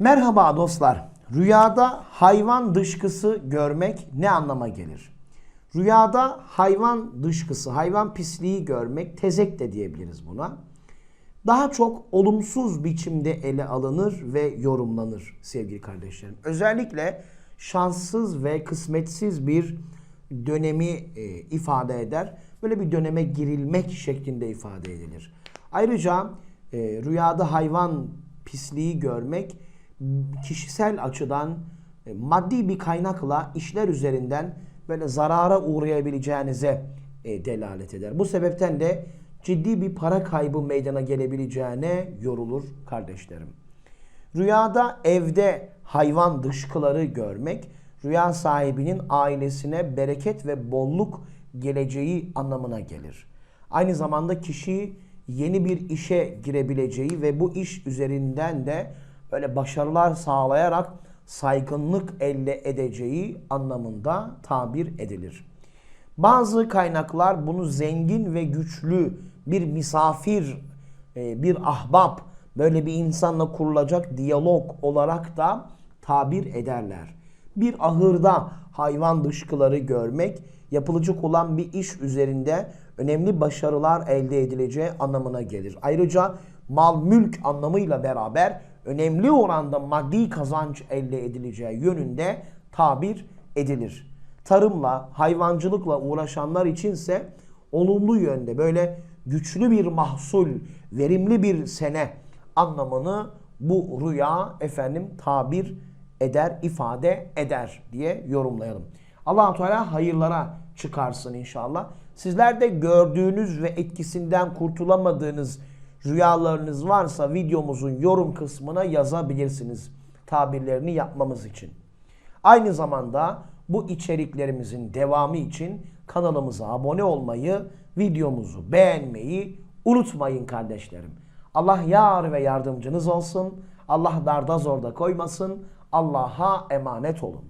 Merhaba dostlar. Rüyada hayvan dışkısı görmek ne anlama gelir? Rüyada hayvan dışkısı, hayvan pisliği görmek, tezek de diyebiliriz buna. Daha çok olumsuz biçimde ele alınır ve yorumlanır sevgili kardeşlerim. Özellikle şanssız ve kısmetsiz bir dönemi e, ifade eder. Böyle bir döneme girilmek şeklinde ifade edilir. Ayrıca e, rüyada hayvan pisliği görmek kişisel açıdan e, maddi bir kaynakla işler üzerinden böyle zarara uğrayabileceğinize e, delalet eder. Bu sebepten de ciddi bir para kaybı meydana gelebileceğine yorulur kardeşlerim. Rüyada evde hayvan dışkıları görmek rüya sahibinin ailesine bereket ve bolluk geleceği anlamına gelir. Aynı zamanda kişi yeni bir işe girebileceği ve bu iş üzerinden de böyle başarılar sağlayarak saygınlık elde edeceği anlamında tabir edilir. Bazı kaynaklar bunu zengin ve güçlü bir misafir, e, bir ahbap, böyle bir insanla kurulacak diyalog olarak da tabir ederler. Bir ahırda hayvan dışkıları görmek, yapılacak olan bir iş üzerinde önemli başarılar elde edileceği anlamına gelir. Ayrıca mal mülk anlamıyla beraber önemli oranda maddi kazanç elde edileceği yönünde tabir edilir. Tarımla, hayvancılıkla uğraşanlar içinse olumlu yönde böyle güçlü bir mahsul, verimli bir sene anlamını bu rüya efendim tabir eder, ifade eder diye yorumlayalım. allah Teala hayırlara çıkarsın inşallah. Sizler de gördüğünüz ve etkisinden kurtulamadığınız rüyalarınız varsa videomuzun yorum kısmına yazabilirsiniz tabirlerini yapmamız için. Aynı zamanda bu içeriklerimizin devamı için kanalımıza abone olmayı, videomuzu beğenmeyi unutmayın kardeşlerim. Allah yar ve yardımcınız olsun. Allah darda zorda koymasın. Allah'a emanet olun.